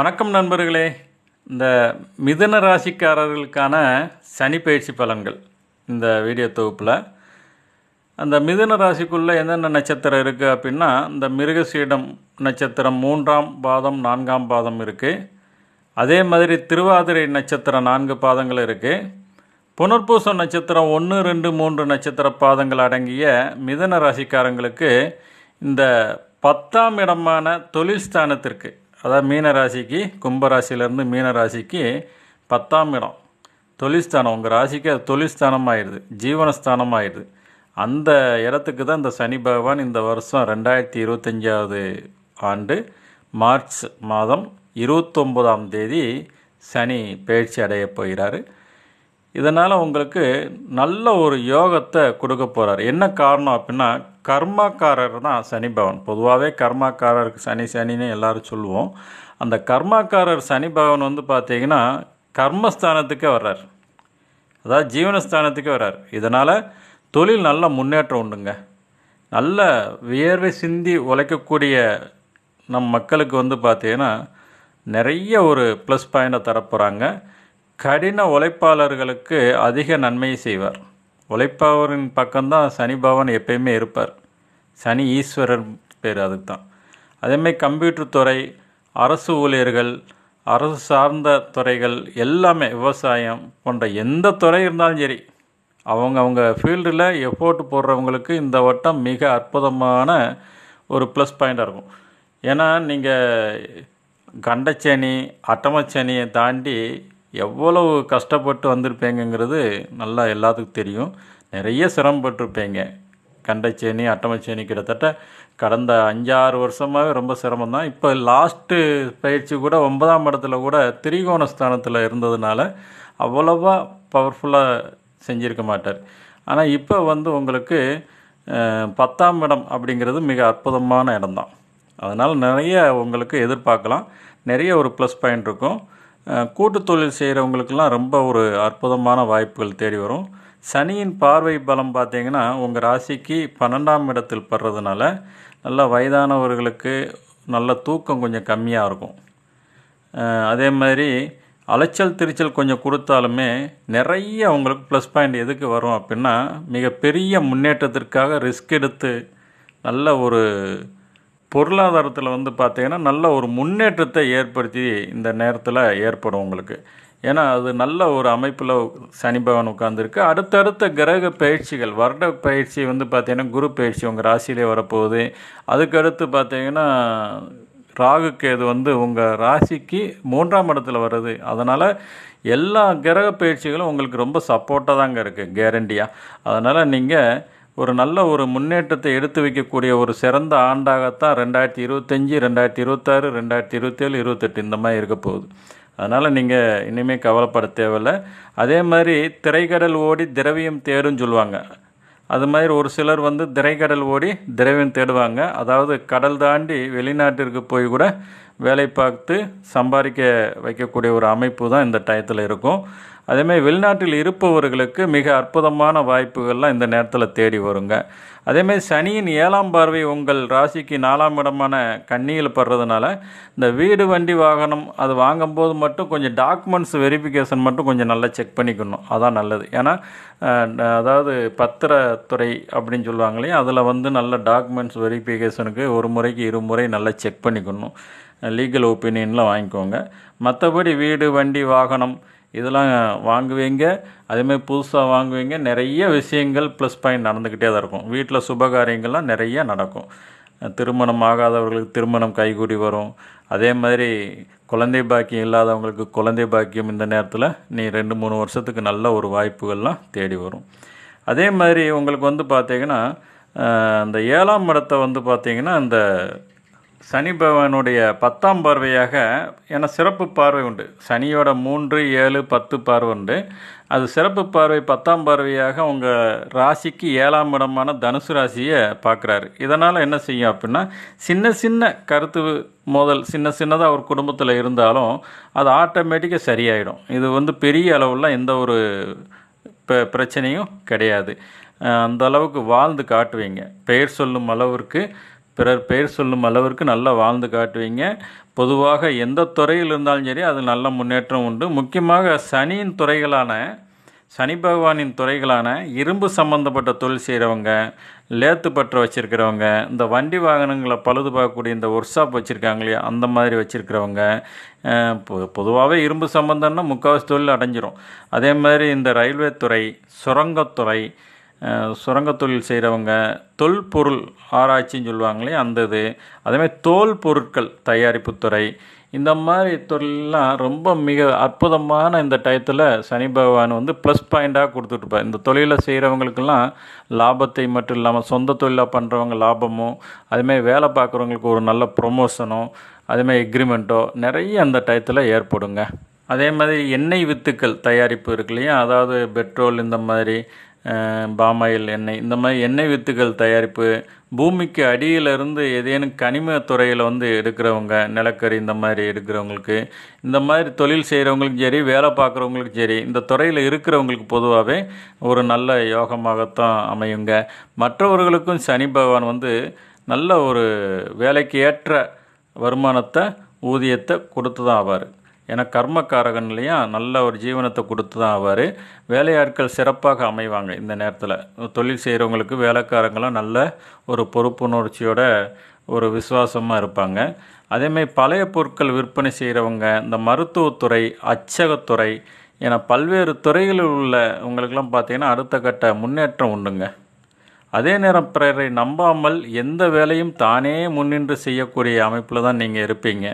வணக்கம் நண்பர்களே. இந்த மிதன ராசிக்காரர்களுக்கான சனி பயிற்சி பலன்கள் இந்த வீடியோ தொகுப்பில். அந்த மிதுன ராசிக்குள்ளே என்னென்ன நட்சத்திரம் இருக்குது அப்படின்னா இந்த மிருகசீடம் நட்சத்திரம் மூன்றாம் பாதம் நான்காம் பாதம் இருக்குது அதே மாதிரி திருவாதிரை நட்சத்திரம் நான்கு பாதங்கள் இருக்குது புனர்பூசம் நட்சத்திரம் ஒன்று ரெண்டு மூன்று நட்சத்திர பாதங்கள் அடங்கிய மிதன ராசிக்காரங்களுக்கு இந்த பத்தாம் இடமான தொழில் ஸ்தானத்திற்கு அதாவது மீன ராசிக்கு கும்ப ராசியிலேருந்து மீன ராசிக்கு பத்தாம் இடம். தொழில்ஸ்தானம். உங்கள் ராசிக்கு அது தொழில்ஸ்தானம் ஆயிடுது ஜீவனஸ்தானம் ஆயிடுது அந்த இடத்துக்கு தான் இந்த சனி பகவான் இந்த வருஷம் ரெண்டாயிரத்தி இருபத்தஞ்சாவது ஆண்டு மார்ச் மாதம் இருபத்தொம்போதாம் தேதி சனி பயிற்சி அடைய போகிறாரு. இதனால் உங்களுக்கு நல்ல ஒரு யோகத்தை கொடுக்க போகிறார் என்ன காரணம் அப்படின்னா கர்மாக்காரர் தான் சனி பவன் பொதுவாகவே கர்மாக்காரருக்கு சனி சனின்னு எல்லாரும் சொல்லுவோம். அந்த கர்மாக்காரர் சனி பவன் வந்து பார்த்தீங்கன்னா கர்மஸ்தானத்துக்கே வர்றார். அதாவது ஜீவனஸ்தானத்துக்கே வர்றார். இதனால் தொழில் நல்ல முன்னேற்றம் உண்டுங்க. நல்ல வியர்வை சிந்தி உழைக்கக்கூடிய நம் மக்களுக்கு வந்து பார்த்திங்கன்னா நிறைய ஒரு ப்ளஸ் பாயிண்டை தரப்போகிறாங்க கடின உழைப்பாளர்களுக்கு அதிக நன்மையை செய்வார். உழைப்பவரின் பக்கம்தான் சனி பகவான் எப்பயுமே இருப்பார். சனி ஈஸ்வரர் பேர் அதுக்கு தான் அதேமாதிரி கம்ப்யூட்டர் துறை அரசு ஊழியர்கள் அரசு சார்ந்த துறைகள் எல்லாமே விவசாயம் போன்ற எந்த துறை இருந்தாலும் சரி அவங்க அவங்க ஃபீல்டில் எஃபோர்ட் போடுறவங்களுக்கு இந்த வட்டம் மிக அற்புதமான ஒரு ப்ளஸ் பாயிண்டாக இருக்கும். ஏன்னா நீங்கள் கண்டச்சனி அட்டமச்சனியை தாண்டி எவ்வளவு கஷ்டப்பட்டு வந்திருப்பேங்கங்கிறது நல்லா எல்லாத்துக்கும் தெரியும். நிறைய சிரமப்பட்டிருப்பேங்க கண்டச்சேனி அட்டமச்சேனி கிட்டத்தட்ட கடந்த அஞ்சாறு வருஷமாகவே ரொம்ப சிரமம் தான் இப்போ லாஸ்ட்டு பயிற்சி கூட ஒன்பதாம் இடத்துல கூட திரிகோண ஸ்தானத்தில் இருந்ததுனால அவ்வளோவா பவர்ஃபுல்லாக செஞ்சிருக்க மாட்டார். ஆனால் இப்போ வந்து உங்களுக்கு பத்தாம் இடம் அப்படிங்கிறது மிக அற்புதமான இடம்தான். அதனால் நிறைய உங்களுக்கு எதிர்பார்க்கலாம். நிறைய ஒரு ப்ளஸ் பாயிண்ட் இருக்கும். கூட்டு தொழில் செய்கிறவங்களுக்கெல்லாம் ரொம்ப ஒரு அற்புதமான வாய்ப்புகள் தேடி வரும். சனியின் பார்வை பலம் பார்த்தீங்கன்னா உங்கள் ராசிக்கு பன்னெண்டாம் இடத்தில் படுறதுனால நல்ல வயதானவர்களுக்கு நல்ல தூக்கம் கொஞ்சம் கம்மியாக இருக்கும். அதே மாதிரி அலைச்சல் திருச்சல் கொஞ்சம் கொடுத்தாலுமே நிறைய அவங்களுக்கு ப்ளஸ் பாயிண்ட் எதுக்கு வரும் அப்படின்னா மிகப்பெரிய முன்னேற்றத்திற்காக ரிஸ்க் எடுத்து நல்ல ஒரு பொருளாதாரத்தில் வந்து பார்த்திங்கன்னா நல்ல ஒரு முன்னேற்றத்தை ஏற்படுத்தி இந்த நேரத்தில் ஏற்படும் உங்களுக்கு. ஏன்னா அது நல்ல ஒரு அமைப்பில் சனி பகவான் உட்காந்துருக்கு அடுத்தடுத்த கிரக பயிற்சிகள் வருட பயிற்சி வந்து பார்த்திங்கன்னா குரு பயிற்சி உங்கள் ராசியிலே வரப்போகுது. அதுக்கடுத்து பார்த்திங்கன்னா ராகு கேது வந்து உங்கள் ராசிக்கு மூன்றாம் இடத்துல வருது அதனால் எல்லா கிரக பயிற்சிகளும் உங்களுக்கு ரொம்ப சப்போர்ட்டாக தாங்க இருக்குது கேரண்டியாக அதனால் நீங்கள் ஒரு நல்ல ஒரு முன்னேற்றத்தை எடுத்து வைக்கக்கூடிய ஒரு சிறந்த ஆண்டாகத்தான் ரெண்டாயிரத்தி இருபத்தஞ்சி ரெண்டாயிரத்தி இருபத்தாறு ரெண்டாயிரத்தி இருபத்தேழு இருபத்தெட்டு இந்த மாதிரி இருக்க போகுது. அதனால் நீங்கள் இனிமேல் கவலைப்பட தேவையில்லை. அதே மாதிரி திரைக்கடல் ஓடி திரவியம் தேடுன்னு சொல்லுவாங்க. அது மாதிரி ஒரு சிலர் வந்து திரைக்கடல் ஓடி திரவியம் தேடுவாங்க. அதாவது கடல் தாண்டி வெளிநாட்டிற்கு போய் கூட வேலை பார்த்து சம்பாதிக்க வைக்கக்கூடிய ஒரு அமைப்பு தான் இந்த டயத்தில் இருக்கும். அதேமாதிரி வெளிநாட்டில் இருப்பவர்களுக்கு மிக அற்புதமான வாய்ப்புகள்லாம் இந்த நேரத்தில் தேடி வருங்க. அதேமாதிரி சனியின் ஏழாம் பார்வை உங்கள் ராசிக்கு நாலாம் இடமான கன்னியில் படுறதுனால இந்த வீடு வண்டி வாகனம் அது வாங்கும்போது மட்டும் கொஞ்சம் டாக்குமெண்ட்ஸ் வெரிஃபிகேஷன் மட்டும் கொஞ்சம் நல்லா செக் பண்ணிக்கணும். அதான் நல்லது. ஏன்னா அதாவது பத்திரத்துறை அப்படின்னு சொல்லுவாங்க இல்லையா அதில் வந்து நல்ல டாக்குமெண்ட்ஸ் வெரிஃபிகேஷனுக்கு ஒரு முறைக்கு இரு முறை நல்லா செக் பண்ணிக்கணும். லீகல் ஒப்பீனியன்லாம் வாங்கிக்கோங்க. மற்றபடி வீடு வண்டி வாகனம் இதெல்லாம் வாங்குவீங்க. அதேமாதிரி புதுசாக வாங்குவீங்க. நிறைய விஷயங்கள் ப்ளஸ் பாயிண்ட் நடந்துக்கிட்டே தான் இருக்கும். வீட்டில் சுபகாரியங்கள்லாம் நிறைய நடக்கும். திருமணம் ஆகாதவர்களுக்கு திருமணம் கைகூடி வரும். அதே மாதிரி குழந்தை பாக்கியம் இல்லாதவங்களுக்கு குழந்தை பாக்கியம் இந்த நேரத்தில் நீ ரெண்டு மூணு வருஷத்துக்கு நல்ல ஒரு வாய்ப்புகள்லாம் தேடி வரும். அதே மாதிரி உங்களுக்கு வந்து பார்த்திங்கன்னா அந்த இந்த ஏழாம் இடத்தை வந்து பார்த்தீங்கன்னா இந்த சனி பகவானுடைய பத்தாம் பார்வையாக ஏன்னா சிறப்பு பார்வை உண்டு. சனியோட மூன்று ஏழு பத்து பார்வை உண்டு. அது சிறப்பு பார்வை பத்தாம் பார்வையாக உங்கள் ராசிக்கு ஏழாம் இடமான தனுசு ராசியை பார்க்குறாரு. இதனால் என்ன செய்யும் அப்படின்னா சின்ன சின்ன கருத்து மோதல் சின்ன சின்னதாக ஒரு குடும்பத்தில் இருந்தாலும் அது ஆட்டோமேட்டிக்காக சரியாயிடும். இது வந்து பெரிய அளவில் எந்த ஒரு ப பிரச்சனையும் கிடையாது. அந்த அளவுக்கு வாழ்ந்து காட்டுவீங்க. பெயர் சொல்லும் அளவிற்கு பிறர் பெயர் சொல்லும் அளவிற்கு நல்லா வாழ்ந்து காட்டுவீங்க. பொதுவாக எந்த துறையில் இருந்தாலும் சரி அது நல்ல முன்னேற்றம் உண்டு. முக்கியமாக சனியின் துறைகளான சனி பகவானின் துறைகளான இரும்பு சம்மந்தப்பட்ட தொழில் செய்கிறவங்க லேத்து பற்ற வச்சுருக்கிறவங்க இந்த வண்டி வாகனங்களை பழுது பார்க்கக்கூடிய இந்த ஒர்க் ஷாப் வச்சுருக்காங்க இல்லையா அந்த மாதிரி வச்சுருக்கிறவங்க பொதுவாகவே இரும்பு சம்மந்தம்னா முக்கால்வாசி தொழில் அடைஞ்சிரும். அதே மாதிரி இந்த ரயில்வே துறை சுரங்கத்துறை சுரங்க தொழில் செய்கிறவங்க தொல்பொருள் ஆராய்ச்சின்னு சொல்லுவாங்களே அந்த இது. அதேமாதிரி தோல் பொருட்கள் தயாரிப்பு துறை. இந்த மாதிரி தொழிலெலாம் ரொம்ப மிக அற்புதமான இந்த டயத்தில் சனி பகவான் வந்து ப்ளஸ் பாயிண்ட்டாக கொடுத்துட்ருப்பார் இந்த தொழிலை செய்கிறவங்களுக்கெல்லாம் லாபத்தை மட்டும் இல்லாமல் சொந்த தொழிலாக பண்ணுறவங்க லாபமும் அதுமாதிரி வேலை பார்க்குறவங்களுக்கு ஒரு நல்ல ப்ரொமோஷனும் அதேமாதிரி எக்ரிமெண்ட்டோ நிறைய அந்த டயத்தில் ஏற்படுங்க. அதே மாதிரி எண்ணெய் வித்துக்கள் தயாரிப்பு இருக்கு இல்லையா? அதாவது பெட்ரோல் இந்த மாதிரி பாமாயில் எண்ணெய் இந்த மாதிரி எண்ணெய் வித்துக்கள் தயாரிப்பு பூமிக்கு அடியிலிருந்து ஏதேனும் கனிம துறையில் வந்து எடுக்கிறவங்க நிலக்கரி இந்த மாதிரி எடுக்கிறவங்களுக்கு இந்த மாதிரி தொழில் செய்கிறவங்களுக்கும் சரி வேலை பார்க்குறவங்களுக்கும் சரி இந்த துறையில் இருக்கிறவங்களுக்கு பொதுவாகவே ஒரு நல்ல யோகமாகத்தான் அமையுங்க. மற்றவர்களுக்கும் சனி பகவான் வந்து நல்ல ஒரு வேலைக்கு ஏற்ற வருமானத்தை ஊதியத்தை கொடுத்து தான் ஆவார். ஏன்னா கர்மக்காரகன் இல்லையா நல்ல ஒரு ஜீவனத்தை கொடுத்து தான் ஆவார் வேலையாட்கள் சிறப்பாக அமைவாங்க இந்த நேரத்தில். தொழில் செய்கிறவங்களுக்கு வேலைக்காரங்களும் நல்ல ஒரு பொறுப்புணர்ச்சியோட ஒரு விசுவாசமாக இருப்பாங்க. அதேமாதிரி பழைய பொருட்கள் விற்பனை செய்கிறவங்க இந்த மருத்துவத்துறை அச்சகத்துறை என பல்வேறு துறைகளில் உள்ள உங்களுக்கெல்லாம் பார்த்தீங்கன்னா அடுத்த கட்ட முன்னேற்றம் உண்டுங்க. அதே நேரம் பிறரை நம்பாமல் எந்த வேலையும் தானே முன்னின்று செய்யக்கூடிய அமைப்பில் தான் நீங்கள் இருப்பீங்க.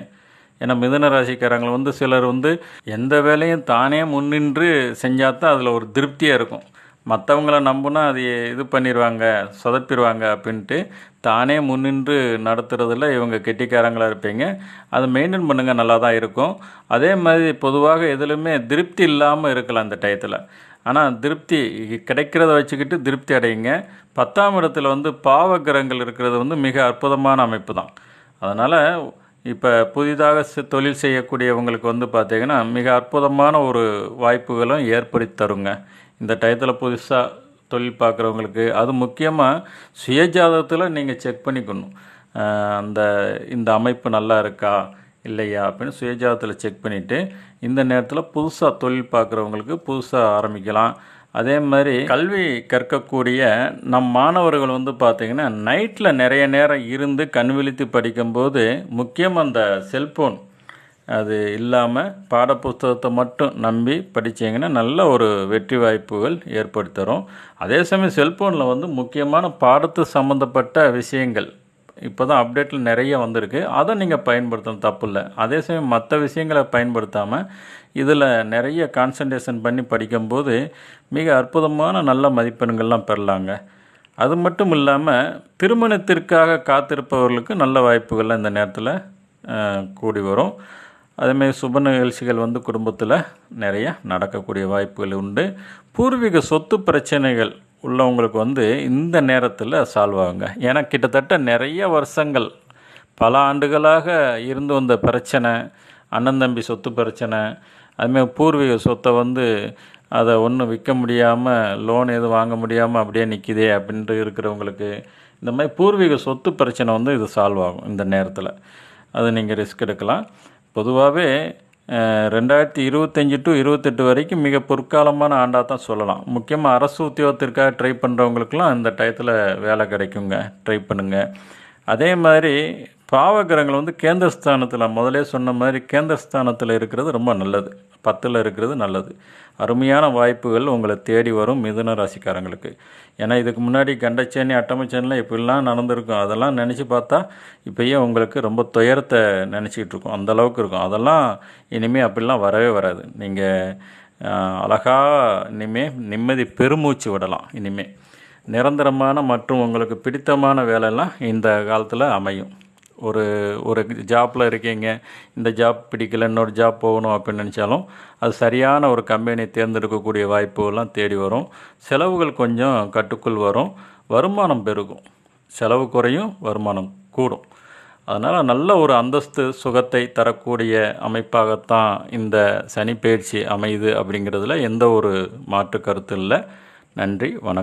ஏன்னா மிதுன ராசிக்காரங்க வந்து சிலர் வந்து எந்த வேலையும் தானே முன்னின்று செஞ்சால் தான் அதில் ஒரு திருப்தியாக இருக்கும். மற்றவங்கள நம்புனா அது இது பண்ணிடுவாங்க சொதப்பிடுவாங்க அப்படின்ட்டு தானே முன்னின்று நடத்துகிறதுல இவங்க கெட்டிக்காரங்களாக இருப்பீங்க. அதை மெயின்டைன் பண்ணுங்கள் நல்லா தான் இருக்கும். அதே மாதிரி பொதுவாக எதுலையுமே திருப்தி இல்லாமல் இருக்கலாம் அந்த டயத்தில். ஆனால் திருப்தி கிடைக்கிறத வச்சுக்கிட்டு திருப்தி அடையுங்க. பத்தாம் இடத்துல வந்து பாவகிரகங்கள் இருக்கிறது வந்து மிக அற்புதமான அமைப்பு தான் அதனால் இப்போ புதிதாக தொழில் செய்யக்கூடியவங்களுக்கு வந்து பார்த்திங்கன்னா மிக அற்புதமான ஒரு வாய்ப்புகளும் ஏற்படுத்தி தருங்க. இந்த டயத்தில் புதுசாக தொழில் பார்க்குறவங்களுக்கு அது முக்கியமாக சுயஜாதகத்தில் நீங்கள் செக் பண்ணிக்கணும். அந்த இந்த அமைப்பு நல்லா இருக்கா இல்லையா அப்படின்னு சுயஜாதத்தில் செக் பண்ணிவிட்டு இந்த நேரத்தில் புதுசாக தொழில் பார்க்குறவங்களுக்கு புதுசாக ஆரம்பிக்கலாம். அதே மாதிரி கல்வி கற்கக்கூடிய நம் மாணவர்கள் வந்து பார்த்திங்கன்னா நைட்டில் நிறைய நேரம் இருந்து கண் விழித்து படிக்கும்போது முக்கியம் அந்த செல்ஃபோன் அது இல்லாமல் பாடப்புஸ்தகத்தை மட்டும் நம்பி படிச்சீங்கன்னா நல்ல ஒரு வெற்றி வாய்ப்புகள் ஏற்படுத்தி தரும் அதே சமயம் செல்ஃபோனில் வந்து முக்கியமான பாடத்து சம்மந்தப்பட்ட விஷயங்கள் இப்போ தான் அப்டேட்டில் நிறைய வந்திருக்கு. அதை நீங்கள் பயன்படுத்தணும் தப்பு இல்லை அதே சமயம் மற்ற விஷயங்களை பயன்படுத்தாமல் இதில் நிறைய கான்சன்ட்ரேஷன் பண்ணி படிக்கும்போது மிக அற்புதமான நல்ல மதிப்பெண்கள்லாம் பெறலாங்க. அது மட்டும் இல்லாமல் திருமணத்திற்காக காத்திருப்பவர்களுக்கு நல்ல வாய்ப்புகள்லாம் இந்த நேரத்தில் கூடி வரும். அதேமாதிரி சுப நிகழ்ச்சிகள் வந்து குடும்பத்தில் நிறைய நடக்கக்கூடிய வாய்ப்புகள் உண்டு. பூர்வீக சொத்து பிரச்சனைகள் உள்ளவங்களுக்கு வந்து இந்த நேரத்தில் சால்வ் ஆகுங்க. ஏன்னா கிட்டத்தட்ட நிறைய வருஷங்கள் பல ஆண்டுகளாக இருந்து வந்த பிரச்சனை அண்ணன் தம்பி சொத்து பிரச்சனை அதுமாதிரி பூர்வீக சொத்தை வந்து அதை ஒன்றும் விற்க முடியாமல் லோன் எதுவும் வாங்க முடியாமல் அப்படியே நிற்கிதே அப்படின்ட்டு இருக்கிறவங்களுக்கு இந்த மாதிரி பூர்வீக சொத்து பிரச்சனை வந்து இது சால்வ் ஆகும் இந்த நேரத்தில். அது நீங்கள் ரிஸ்க் எடுக்கலாம். பொதுவாகவே ரெண்டாயிரத்தி இருபத்தஞ்சி டு இருபத்தெட்டு வரைக்கும் மிக பொற்காலமான ஆண்டாக தான் சொல்லலாம். முக்கியமாக அரசு உத்தியோகத்திற்காக ட்ரை பண்ணுறவங்களுக்குலாம் இந்த டயத்தில் வேலை கிடைக்குங்க. ட்ரை பண்ணுங்கள் அதே மாதிரி பாவகிரகங்கள் வந்து கேந்திரஸ்தானத்தில் முதலே சொன்ன மாதிரி கேந்திரஸ்தானத்தில் இருக்கிறது ரொம்ப நல்லது. பத்தில் இருக்கிறது நல்லது. அருமையான வாய்ப்புகள் உங்களை தேடி வரும் மிதுன ராசிக்காரங்களுக்கு. ஏன்னா இதுக்கு முன்னாடி கண்டச்சேனி அட்டமச்சேனிலாம் இப்படிலாம் நடந்திருக்கும். அதெல்லாம் நினச்சி பார்த்தா இப்போயே உங்களுக்கு ரொம்ப துயரத்தை நினச்சிக்கிட்டு இருக்கும். அந்தளவுக்கு இருக்கும். அதெல்லாம் இனிமேல் அப்படிலாம் வரவே வராது. நீங்கள் அழகாக இனிமேல் நிம்மதி பெருமூச்சு விடலாம் இனிமேல் நிரந்தரமான மற்றும் உங்களுக்கு பிடித்தமான வேலையெல்லாம் இந்த காலத்தில் அமையும். ஒரு ஒரு ஜாப்பில் இருக்கீங்க இந்த ஜாப் பிடிக்கல இன்னொரு ஜாப் போகணும் அப்படின்னு நினச்சாலும் அது சரியான ஒரு கம்பெனியை தேர்ந்தெடுக்கக்கூடிய வாய்ப்புகள்லாம் தேடி வரும். செலவுகள் கொஞ்சம் கட்டுக்குள் வரும். வருமானம் பெருகும். செலவு குறையும் வருமானம் கூடும். அதனால் நல்ல ஒரு அந்தஸ்து சுகத்தை தரக்கூடிய அமைப்பாகத்தான் இந்த சனி பயிற்சி அமையுது அப்படிங்கிறதுல எந்த ஒரு மாற்று கருத்து இல்லை. நன்றி வணக்கம்.